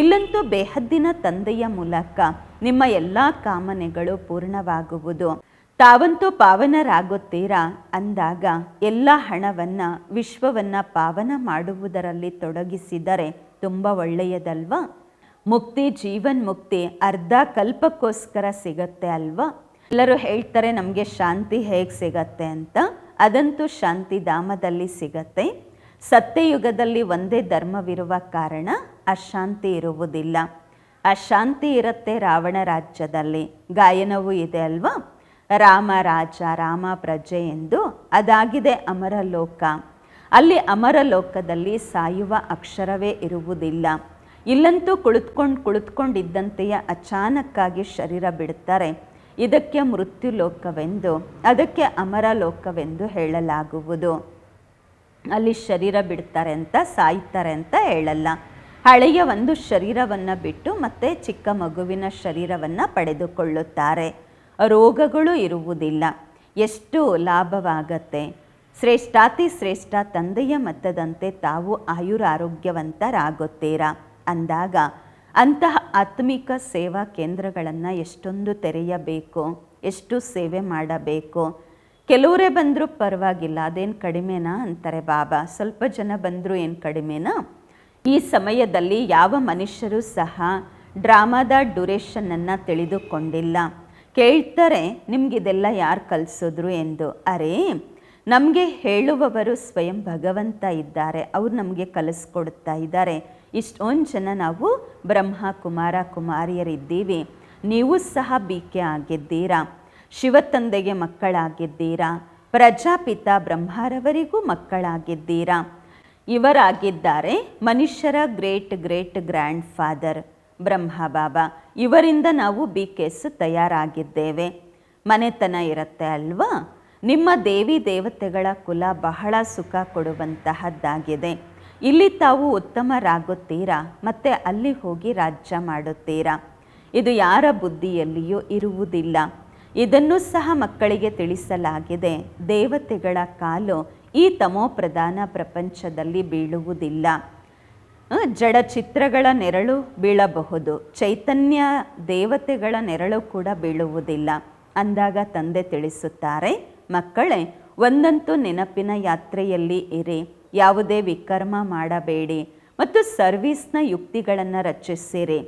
ಇಲ್ಲಂತೂ ಬೇಹದ್ದಿನ ತಂದೆಯ ಮೂಲಕ ನಿಮ್ಮ ಎಲ್ಲ ಕಾಮನೆಗಳು ಪೂರ್ಣವಾಗುವುದು. ತಾವಂತೂ ಪಾವನರಾಗುತ್ತೀರಾ? ಅಂದಾಗ ಎಲ್ಲ ಹಣವನ್ನು, ವಿಶ್ವವನ್ನು ಪಾವನ ಮಾಡುವುದರಲ್ಲಿ ತೊಡಗಿಸಿದರೆ ತುಂಬ ಒಳ್ಳೆಯದಲ್ವಾ? ಮುಕ್ತಿ, ಜೀವನ್ ಮುಕ್ತಿ ಅರ್ಧ ಕಲ್ಪಕ್ಕೋಸ್ಕರ ಸಿಗತ್ತೆ ಅಲ್ವಾ? ಎಲ್ಲರೂ ಹೇಳ್ತಾರೆ, ನಮಗೆ ಶಾಂತಿ ಹೇಗೆ ಸಿಗತ್ತೆ ಅಂತ. ಅದಂತೂ ಶಾಂತಿ ಧಾಮದಲ್ಲಿ ಸಿಗತ್ತೆ. ಸತ್ಯಯುಗದಲ್ಲಿ ಒಂದೇ ಧರ್ಮವಿರುವ ಕಾರಣ ಅಶಾಂತಿ ಇರುವುದಿಲ್ಲ. ಅಶಾಂತಿ ಇರುತ್ತೆ ರಾವಣ ರಾಜ್ಯದಲ್ಲಿ. ಗಾಯನವೂ ಇದೆ ಅಲ್ವಾ? ರಾಮ ರಾಜ, ರಾಮ ಪ್ರಜೆ ಎಂದು ಅದಾಗಿದೆ ಅಮರಲೋಕ. ಅಲ್ಲಿ ಅಮರಲೋಕದಲ್ಲಿ ಸಾಯುವ ಅಕ್ಷರವೇ ಇರುವುದಿಲ್ಲ. ಇಲ್ಲಂತೂ ಕುಳಿತುಕೊಂಡು ಕುಳಿತುಕೊಂಡಿದ್ದಂತೆಯೇ ಅಚಾನಕ್ಕಾಗಿ ಶರೀರ ಬಿಡುತ್ತಾರೆ. ಇದಕ್ಕೆ ಮೃತ್ಯು ಲೋಕವೆಂದು ಅದಕ್ಕೆ ಅಮರಲೋಕವೆಂದು ಹೇಳಲಾಗುವುದು. ಅಲ್ಲಿ ಶರೀರ ಬಿಡ್ತಾರೆ ಅಂತ ಸಾಯ್ತಾರೆ ಅಂತ ಹೇಳಲ್ಲ. ಹಳೆಯ ಒಂದು ಶರೀರವನ್ನು ಬಿಟ್ಟು ಮತ್ತೆ ಚಿಕ್ಕ ಮಗುವಿನ ಶರೀರವನ್ನು ಪಡೆದುಕೊಳ್ಳುತ್ತಾರೆ. ರೋಗಗಳು ಇರುವುದಿಲ್ಲ. ಎಷ್ಟು ಲಾಭವಾಗತ್ತೆ. ಶ್ರೇಷ್ಠಾತಿ ಶ್ರೇಷ್ಠ ತಂದೆಯ ಮತ್ತದಂತೆ ತಾವು ಆಯುರಾರೋಗ್ಯವಂತರಾಗುತ್ತೀರಾ? ಅಂದಾಗ ಅಂತಹ ಆತ್ಮಿಕ ಸೇವಾ ಕೇಂದ್ರಗಳನ್ನು ಎಷ್ಟೊಂದು ತೆರೆಯಬೇಕು, ಎಷ್ಟು ಸೇವೆ ಮಾಡಬೇಕು. ಕೆಲವರೇ ಬಂದರೂ ಪರವಾಗಿಲ್ಲ, ಅದೇನು ಕಡಿಮೆನಾ ಅಂತಾರೆ ಬಾಬಾ. ಸ್ವಲ್ಪ ಜನ ಬಂದರೂ ಏನು ಕಡಿಮೆನಾ? ಈ ಸಮಯದಲ್ಲಿ ಯಾವ ಮನುಷ್ಯರು ಸಹ ಡ್ರಾಮಾದ ಡ್ಯೂರೇಷನನ್ನು ತಿಳಿದುಕೊಂಡಿಲ್ಲ. ಕೇಳ್ತಾರೆ ನಿಮಗಿದೆಲ್ಲ ಯಾರು ಕಲಿಸಿದ್ರು? ಎಂದು. ಅರೆ, ನಮಗೆ ಹೇಳುವವರು ಸ್ವಯಂ ಭಗವಂತ ಇದ್ದಾರೆ. ಅವ್ರು ನಮಗೆ ಕಲಿಸ್ಕೊಡ್ತಾ ಇದ್ದಾರೆ. ಇಷ್ಟೊಂದು ಜನ ನಾವು ಬ್ರಹ್ಮ, ಕುಮಾರ, ಕುಮಾರಿಯರಿದ್ದೀವಿ. ನೀವು ಸಹ ಬೀಕೆ ಆಗಿದ್ದೀರಾ? ಶಿವತಂದೆಗೆ ಮಕ್ಕಳಾಗಿದ್ದೀರಾ? ಪ್ರಜಾಪಿತ ಬ್ರಹ್ಮರವರಿಗೂ ಮಕ್ಕಳಾಗಿದ್ದೀರಾ? ಇವರಾಗಿದ್ದಾರೆ ಮನುಷ್ಯರ great great, grand father. Brahma Baba, ಇವರಿಂದ ನಾವು ಬಿ ಕೆಸ್ ತಯಾರಾಗಿದ್ದೇವೆ. ಮನೆತನ ಇರುತ್ತೆ ಅಲ್ವಾ? ನಿಮ್ಮ ದೇವಿ ದೇವತೆಗಳ ಕುಲ ಬಹಳ ಸುಖ ಕೊಡುವಂತಹದ್ದಾಗಿದೆ. ಇಲ್ಲಿ ತಾವು ಉತ್ತಮರಾಗುತ್ತೀರಾ? ಮತ್ತು ಅಲ್ಲಿ ಹೋಗಿ ರಾಜ್ಯ ಮಾಡುತ್ತೀರಾ? ಇದು ಯಾರ ಬುದ್ಧಿಯಲ್ಲಿಯೂ ಇರುವುದಿಲ್ಲ. ಇದನ್ನು ಸಹ ಮಕ್ಕಳಿಗೆ ತಿಳಿಸಲಾಗಿದೆ. ದೇವತೆಗಳ ಕಾಲು ಈ ತಮೋಪ್ರಧಾನ ಪ್ರಪಂಚದಲ್ಲಿ ಬೀಳುವುದಿಲ್ಲ. ಜಡ ಚಿತ್ರಗಳ ನೆರಳು ಬೀಳಬಹುದು. ಚೈತನ್ಯ ದೇವತೆಗಳ ನೆರಳು ಕೂಡ ಬೀಳುವುದಿಲ್ಲ. ಅಂದಾಗ ತಂದೆ ತಿಳಿಸುತ್ತಾರೆ, ಮಕ್ಕಳೇ, ಒಂದಂತೂ ನೆನಪಿನ ಯಾತ್ರೆಯಲ್ಲಿ ಇರಿ. ಯಾವುದೇ ವಿಕರ್ಮ ಮಾಡಬೇಡಿ ಮತ್ತು ಸರ್ವೀಸ್ನ ಯುಕ್ತಿಗಳನ್ನು ರಚಿಸಿರಿ.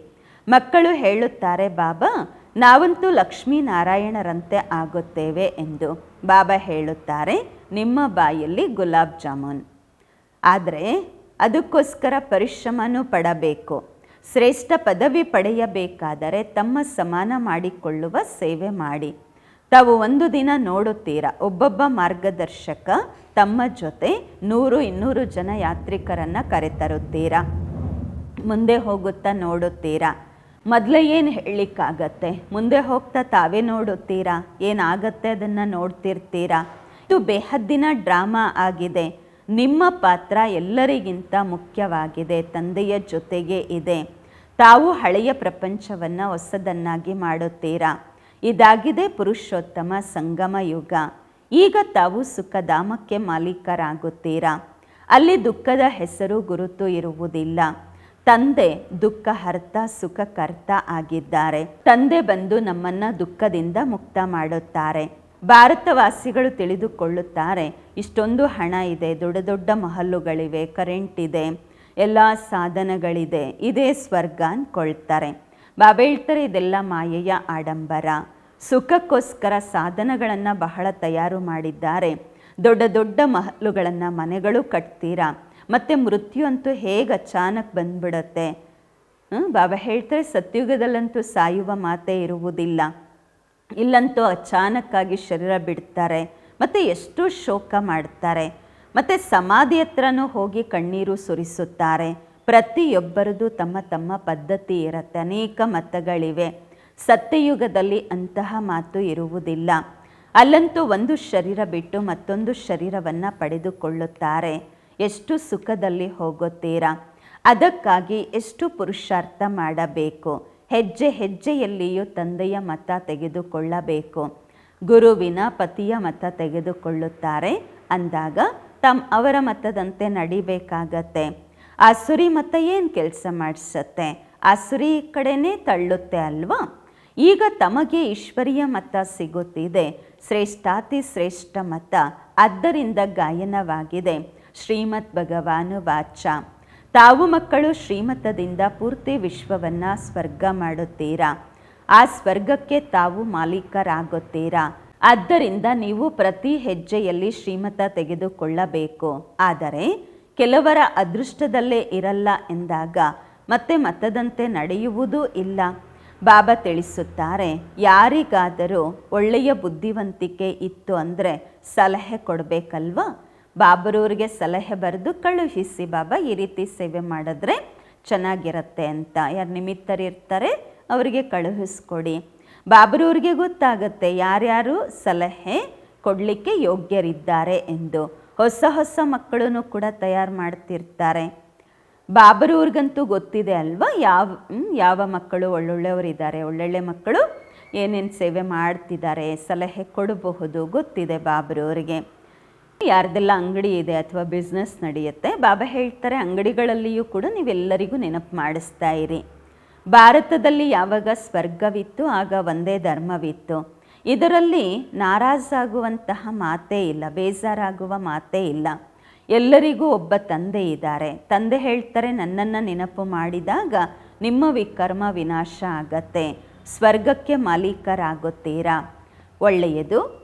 ಮಕ್ಕಳು ಹೇಳುತ್ತಾರೆ, ಬಾಬಾ, ನಾವಂತೂ ಲಕ್ಷ್ಮೀನಾರಾಯಣರಂತೆ ಆಗುತ್ತೇವೆ ಎಂದು. ಬಾಬಾ ಹೇಳುತ್ತಾರೆ, ನಿಮ್ಮ ಬಾಯಲ್ಲಿ ಗುಲಾಬ್ ಜಾಮೂನ್. ಆದರೆ ಅದಕ್ಕೋಸ್ಕರ ಪರಿಶ್ರಮನೂ ಪಡಬೇಕು. ಶ್ರೇಷ್ಠ ಪದವಿ ಪಡೆಯಬೇಕಾದರೆ ತಮ್ಮ ಸಮಾನ ಮಾಡಿಕೊಳ್ಳುವ ಸೇವೆ ಮಾಡಿ. ತಾವು ಒಂದು ದಿನ ನೋಡುತ್ತೀರಾ, ಒಬ್ಬೊಬ್ಬ ಮಾರ್ಗದರ್ಶಕ ತಮ್ಮ ಜೊತೆ ನೂರು ಇನ್ನೂರು ಜನ ಯಾತ್ರಿಕರನ್ನು ಕರೆತರುತ್ತೀರಾ? ಮುಂದೆ ಹೋಗುತ್ತಾ ನೋಡುತ್ತೀರಾ? ಮೊದಲೇ ಏನು ಹೇಳಲಿಕ್ಕಾಗತ್ತೆ? ಮುಂದೆ ಹೋಗ್ತಾ ತಾವೇ ನೋಡುತ್ತೀರಾ? ಏನಾಗತ್ತೆ ಅದನ್ನು ನೋಡ್ತಿರ್ತೀರಾ? ಇದು ಬೇಹದ್ದಿನ ಡ್ರಾಮಾ ಆಗಿದೆ. ನಿಮ್ಮ ಪಾತ್ರ ಎಲ್ಲರಿಗಿಂತ ಮುಖ್ಯವಾಗಿದೆ, ತಂದೆಯ ಜೊತೆಗೆ ಇದೆ. ತಾವು ಹಳೆಯ ಪ್ರಪಂಚವನ್ನು ಹೊಸದನ್ನಾಗಿ ಮಾಡುತ್ತೀರಾ? ಇದಾಗಿದೆ ಪುರುಷೋತ್ತಮ ಸಂಗಮ ಯುಗ. ಈಗ ತಾವು ಸುಖಧಾಮಕ್ಕೆ ಮಾಲೀಕರಾಗುತ್ತೀರಾ? ಅಲ್ಲಿ ದುಃಖದ ಹೆಸರು ಗುರುತು ಇರುವುದಿಲ್ಲ. ತಂದೆ ದುಃಖ ಹರ್ತ ಸುಖಕರ್ತ ಆಗಿದ್ದಾರೆ. ತಂದೆ ಬಂದು ನಮ್ಮನ್ನು ದುಃಖದಿಂದ ಮುಕ್ತ ಮಾಡುತ್ತಾರೆ. ಭಾರತವಾಸಿಗಳು ತಿಳಿದುಕೊಳ್ಳುತ್ತಾರೆ, ಇಷ್ಟೊಂದು ಹಣ ಇದೆ, ದೊಡ್ಡ ದೊಡ್ಡ ಮಹಲ್ಲುಗಳಿವೆ ಕರೆಂಟ್ ಇದೆ, ಎಲ್ಲ ಸಾಧನಗಳಿದೆ, ಇದೇ ಸ್ವರ್ಗ ಅಂದ್ಕೊಳ್ತಾರೆ. ಬಾಬಾ ಹೇಳ್ತಾರೆ ಇದೆಲ್ಲ ಮಾಯೆಯ ಆಡಂಬರ. ಸುಖಕ್ಕೋಸ್ಕರ ಸಾಧನಗಳನ್ನು ಬಹಳ ತಯಾರು ಮಾಡಿದ್ದಾರೆ. ದೊಡ್ಡ ದೊಡ್ಡ ಮಹಲ್ಲುಗಳನ್ನು ಮನೆಗಳು ಕಟ್ತೀರಾ? ಮತ್ತು ಮೃತ್ಯು ಅಂತೂ ಹೇಗೆ ಅಚಾನಕ್ ಬಂದ್ಬಿಡತ್ತೆ? ಬಾಬಾ ಹೇಳ್ತಾರೆ, ಸತ್ಯುಗದಲ್ಲಂತೂ ಸಾಯುವ ಮಾತೇ ಇರುವುದಿಲ್ಲ. ಇಲ್ಲಂತೂ ಅಚಾನಕ್ಕಾಗಿ ಶರೀರ ಬಿಡ್ತಾರೆ, ಮತ್ತು ಎಷ್ಟು ಶೋಕ ಮಾಡ್ತಾರೆ, ಮತ್ತು ಸಮಾಧಿ ಹತ್ರನೂ ಹೋಗಿ ಕಣ್ಣೀರು ಸುರಿಸುತ್ತಾರೆ. ಪ್ರತಿಯೊಬ್ಬರದು ತಮ್ಮ ತಮ್ಮ ಪದ್ಧತಿ ಇರುತ್ತೆ, ಅನೇಕ ಮತಗಳಿವೆ. ಸತ್ಯಯುಗದಲ್ಲಿ ಅಂತಹ ಮಾತು ಇರುವುದಿಲ್ಲ. ಅಲ್ಲಂತೂ ಒಂದು ಶರೀರ ಬಿಟ್ಟು ಮತ್ತೊಂದು ಶರೀರವನ್ನು ಪಡೆದುಕೊಳ್ಳುತ್ತಾರೆ. ಎಷ್ಟು ಸುಖದಲ್ಲಿ ಹೋಗುತ್ತೀರಾ? ಅದಕ್ಕಾಗಿ ಎಷ್ಟು ಪುರುಷಾರ್ಥ ಮಾಡಬೇಕು? ಹೆಜ್ಜೆ ಹೆಜ್ಜೆಯಲ್ಲಿಯೂ ತಂದೆಯ ಮತ ತೆಗೆದುಕೊಳ್ಳಬೇಕು. ಗುರುವಿನ ಪತಿಯ ಮತ ತೆಗೆದುಕೊಳ್ಳುತ್ತಾರೆ. ಅಂದಾಗ ತಮ್ಮ ಅವರ ಮತದಂತೆ ನಡಿಬೇಕಾಗತ್ತೆ. ಆ ಸುರಿ ಮತ ಏನು ಕೆಲಸ ಮಾಡಿಸತ್ತೆ? ಆ ಸುರಿ ಕಡೆನೇ ತಳ್ಳುತ್ತೆ ಅಲ್ವಾ? ಈಗ ತಮಗೆ ಈಶ್ವರಿಯ ಮತ ಸಿಗುತ್ತಿದೆ. ಶ್ರೇಷ್ಠಾತಿ ಶ್ರೇಷ್ಠ ಮತ. ಆದ್ದರಿಂದ ಗಾಯನವಾಗಿದೆ. ಶ್ರೀಮದ್ ಭಗವಾನು ವಾಚ. ತಾವು ಮಕ್ಕಳು ಶ್ರೀಮತದಿಂದ ಪೂರ್ತಿ ವಿಶ್ವವನ್ನು ಸ್ವರ್ಗ ಮಾಡುತ್ತೀರಾ? ಆ ಸ್ವರ್ಗಕ್ಕೆ ತಾವು ಮಾಲೀಕರಾಗುತ್ತೀರಾ? ಆದ್ದರಿಂದ ನೀವು ಪ್ರತಿ ಹೆಜ್ಜೆಯಲ್ಲಿ ಶ್ರೀಮತ ತೆಗೆದುಕೊಳ್ಳಬೇಕು. ಆದರೆ ಕೆಲವರ ಅದೃಷ್ಟದಲ್ಲೇ ಇರಲ್ಲ ಎಂದಾಗ ಮತ್ತೆ ಮತದಂತೆ ನಡೆಯುವುದೂ ಇಲ್ಲ. ಬಾಬಾ ತಿಳಿಸುತ್ತಾರೆ, ಯಾರಿಗಾದರೂ ಒಳ್ಳೆಯ ಬುದ್ಧಿವಂತಿಕೆ ಇತ್ತು ಅಂದರೆ ಸಲಹೆ ಕೊಡಬೇಕಲ್ವಾ? ಬಾಬರವ್ರಿಗೆ ಸಲಹೆ ಬರೆದು ಕಳುಹಿಸಿ, ಬಾಬಾ, ಈ ರೀತಿ ಸೇವೆ ಮಾಡಿದ್ರೆ ಚೆನ್ನಾಗಿರತ್ತೆ ಅಂತ. ಯಾರು ನಿಮಿತ್ತರಿರ್ತಾರೆ, ಅವರಿಗೆ ಕಳುಹಿಸ್ಕೊಡಿ. ಬಾಬರವ್ರಿಗೆ ಗೊತ್ತಾಗತ್ತೆ ಯಾರ್ಯಾರು ಸಲಹೆ ಕೊಡಲಿಕ್ಕೆ ಯೋಗ್ಯರಿದ್ದಾರೆ ಎಂದು. ಹೊಸ ಹೊಸ ಮಕ್ಕಳನ್ನು ಕೂಡ ತಯಾರು ಮಾಡ್ತಿರ್ತಾರೆ. ಬಾಬರವ್ರಿಗಂತೂ ಗೊತ್ತಿದೆ ಅಲ್ವಾ? ಯಾವ ಯಾವ ಮಕ್ಕಳು ಒಳ್ಳೊಳ್ಳೆಯವರಿದ್ದಾರೆ, ಒಳ್ಳೊಳ್ಳೆ ಮಕ್ಕಳು ಏನೇನು ಸೇವೆ ಮಾಡ್ತಿದ್ದಾರೆ, ಸಲಹೆ ಕೊಡಬಹುದು, ಗೊತ್ತಿದೆ ಬಾಬರವ್ರಿಗೆ ಯಾರ್ದೆಲ್ಲ ಅಂಗಡಿ ಇದೆ ಅಥವಾ ಬಿಸ್ನೆಸ್ ನಡೆಯುತ್ತೆ, ಬಾಬಾ ಹೇಳ್ತಾರೆ ಅಂಗಡಿಗಳಲ್ಲಿಯೂ ಕೂಡ ನೀವೆಲ್ಲರಿಗೂ ನೆನಪು ಮಾಡಿಸ್ತಾ ಇರಿ. ಭಾರತದಲ್ಲಿ ಯಾವಾಗ ಸ್ವರ್ಗವಿತ್ತು, ಆಗ ಒಂದೇ ಧರ್ಮವಿತ್ತು. ಇದರಲ್ಲಿ ನಾರಾಜಾಗುವಂತಹ ಮಾತೇ ಇಲ್ಲ, ಬೇಜಾರಾಗುವ ಮಾತೇ ಇಲ್ಲ. ಎಲ್ಲರಿಗೂ ಒಬ್ಬ ತಂದೆ ಇದ್ದಾರೆ. ತಂದೆ ಹೇಳ್ತಾರೆ, ನನ್ನನ್ನು ನೆನಪು ಮಾಡಿದಾಗ ನಿಮ್ಮ ವಿಕರ್ಮ ವಿನಾಶ ಆಗತ್ತೆ. ಸ್ವರ್ಗಕ್ಕೆ ಮಾಲೀಕರಾಗುತ್ತೀರಾ? ಒಳ್ಳೆಯದು.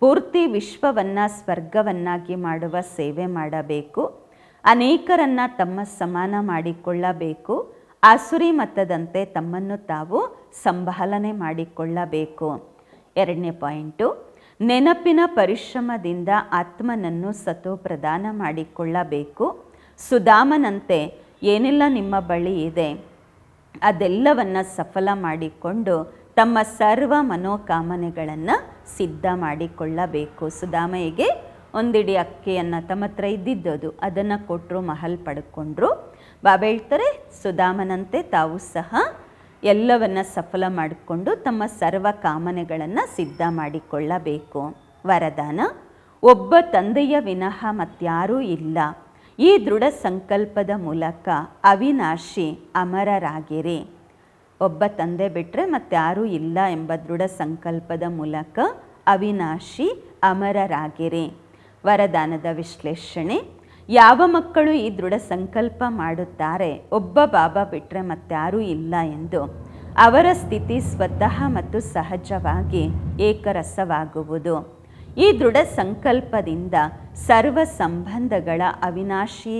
ಪೂರ್ತಿ ವಿಶ್ವವನ್ನು, ಸ್ವರ್ಗವನ್ನಾಗಿ ಮಾಡುವ ಸೇವೆ ಮಾಡಬೇಕು. ಅನೇಕರನ್ನ ತಮ್ಮ ಸಮಾನ ಮಾಡಿಕೊಳ್ಳಬೇಕು. ಆಸುರಿ ಮತದಂತೆ ತಮ್ಮನ್ನು ತಾವು ಸಂಭಾಲನೆ ಮಾಡಿಕೊಳ್ಳಬೇಕು. ಎರಡನೇ ಪಾಯಿಂಟು, ನೆನಪಿನ ಪರಿಶ್ರಮದಿಂದ ಆತ್ಮನನ್ನು ಸತೋ ಪ್ರದಾನ ಮಾಡಿಕೊಳ್ಳಬೇಕು. ಸುಧಾಮನಂತೆ, ಏನೆಲ್ಲ ನಿಮ್ಮ ಬಳಿ ಇದೆ? ಅದೆಲ್ಲವನ್ನು ಸಫಲ ಮಾಡಿಕೊಂಡು ತಮ್ಮ ಸರ್ವ ಮನೋಕಾಮನೆಗಳನ್ನು ಸಿದ್ಧ ಮಾಡಿಕೊಳ್ಳಬೇಕು. ಸುಧಾಮಯ್ಯಗೆ ಒಂದಿಡಿ ಅಕ್ಕಿಯನ್ನು ತಮ್ಮ ಹತ್ರ ಇದ್ದಿದ್ದದು ಅದನ್ನು ಕೊಟ್ಟರು ಮಹಲ್ ಪಡ್ಕೊಂಡ್ರು. ಬಾಬಾ ಹೇಳ್ತಾರೆ ಸುಧಾಮನಂತೆ ತಾವು ಸಹ ಎಲ್ಲವನ್ನ ಸಫಲ ಮಾಡಿಕೊಂಡು ತಮ್ಮ ಸರ್ವ ಕಾಮನೆಗಳನ್ನು ಸಿದ್ಧ ಮಾಡಿಕೊಳ್ಳಬೇಕು. ವರದಾನ, ಒಬ್ಬ ತಂದೆಯ ವಿನಃ ಮತ್ಯಾರೂ ಇಲ್ಲ. ಈ ದೃಢ ಸಂಕಲ್ಪದ ಮೂಲಕ ಅವಿನಾಶಿ ಅಮರರಾಗಿರಿ. ಒಬ್ಬ ತಂದೆ ಬಿಟ್ಟರೆ ಮತ್ತಾರೂ ಇಲ್ಲ ಎಂಬ ದೃಢ ಸಂಕಲ್ಪದ ಮೂಲಕ ಅವಿನಾಶಿ ಅಮರರಾಗಿರಿ. ವರದಾನದ ವಿಶ್ಲೇಷಣೆ, ಯಾವ ಮಕ್ಕಳು ಈ ದೃಢ ಸಂಕಲ್ಪ ಮಾಡುತ್ತಾರೆ? ಒಬ್ಬ ಬಾಬಾ ಬಿಟ್ಟರೆ ಮತ್ತಾರೂ ಇಲ್ಲ ಎಂದು. ಅವರ ಸ್ಥಿತಿ ಸ್ವತಃ ಮತ್ತು ಸಹಜವಾಗಿ ಏಕರಸವಾಗುವುದು. ಈ ದೃಢ ಸಂಕಲ್ಪದಿಂದ ಸರ್ವ ಸಂಬಂಧಗಳ ಅವಿನಾಶಿ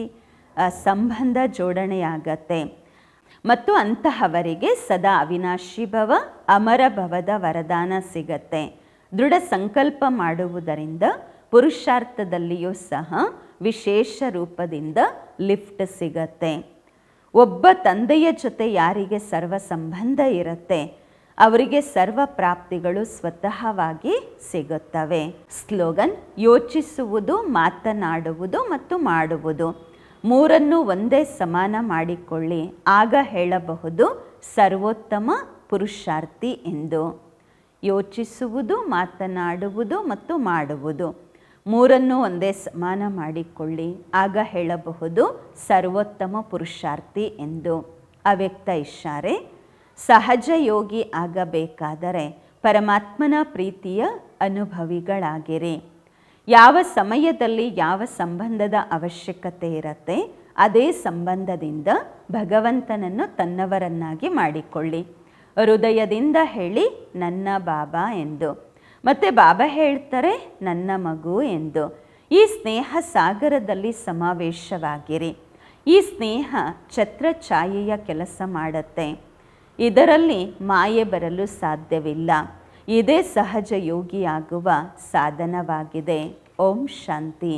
ಸಂಬಂಧ ಜೋಡಣೆಯಾಗತ್ತೆ. ಮತ್ತು ಅಂತಹವರಿಗೆ ಸದಾ ಅವಿನಾಶಿ ಭವ, ಅಮರ ಭವದ ವರದಾನ ಸಿಗತ್ತೆ. ದೃಢ ಸಂಕಲ್ಪ ಮಾಡುವುದರಿಂದ ಪುರುಷಾರ್ಥದಲ್ಲಿಯೂ ಸಹ ವಿಶೇಷ ರೂಪದಿಂದ ಲಿಫ್ಟ್ ಸಿಗತ್ತೆ. ಒಬ್ಬ ತಂದೆಯ ಜೊತೆ ಯಾರಿಗೆ ಸರ್ವ ಸಂಬಂಧ ಇರುತ್ತೆ, ಅವರಿಗೆ ಸರ್ವ ಪ್ರಾಪ್ತಿಗಳು ಸ್ವತಃವಾಗಿ ಸಿಗುತ್ತವೆ. ಸ್ಲೋಗನ್, ಯೋಚಿಸುವುದು, ಮಾತನಾಡುವುದು ಮತ್ತು ಮಾಡುವುದು. ಮೂರನ್ನು ಒಂದೇ ಸಮಾನ ಮಾಡಿಕೊಳ್ಳಿ. ಆಗ ಹೇಳಬಹುದು, ಸರ್ವೋತ್ತಮ ಪುರುಷಾರ್ಥಿ ಎಂದು. ಯೋಚಿಸುವುದು, ಮಾತನಾಡುವುದು ಮತ್ತು ಮಾಡುವುದು. ಮೂರನ್ನು ಒಂದೇ ಸಮಾನ ಮಾಡಿಕೊಳ್ಳಿ. ಆಗ ಹೇಳಬಹುದು, ಸರ್ವೋತ್ತಮ ಪುರುಷಾರ್ಥಿ ಎಂದು. ಅವ್ಯಕ್ತ ಇಶಾರೆ ಸಹಜ ಯೋಗಿ ಆಗಬೇಕಾದರೆ ಪರಮಾತ್ಮನ ಪ್ರೀತಿಯ ಅನುಭವಿಗಳಾಗಿರಿ. ಯಾವ ಸಮಯದಲ್ಲಿ ಯಾವ ಸಂಬಂಧದ ಅವಶ್ಯಕತೆ ಇರತ್ತೆ, ಅದೇ ಸಂಬಂಧದಿಂದ ಭಗವಂತನನ್ನು ತನ್ನವರನ್ನಾಗಿ ಮಾಡಿಕೊಳ್ಳಿ. ಹೃದಯದಿಂದ ಹೇಳಿ, ನನ್ನ ಬಾಬಾ ಎಂದು. ಮತ್ತು ಬಾಬಾ ಹೇಳ್ತಾರೆ, ನನ್ನ ಮಗು ಎಂದು. ಈ ಸ್ನೇಹ ಸಾಗರದಲ್ಲಿ ಸಮಾವೇಶವಾಗಿರಿ. ಈ ಸ್ನೇಹ ಛತ್ರ ಛಾಯೆಯ ಕೆಲಸ ಮಾಡುತ್ತೆ. ಇದರಲ್ಲಿ ಮಾಯೆ ಬರಲು ಸಾಧ್ಯವಿಲ್ಲ. ಇದೇ ಸಹಜ ಯೋಗಿಯಾಗುವ ಸಾಧನವಾಗಿದೆ. ಓಂ ಶಾಂತಿ.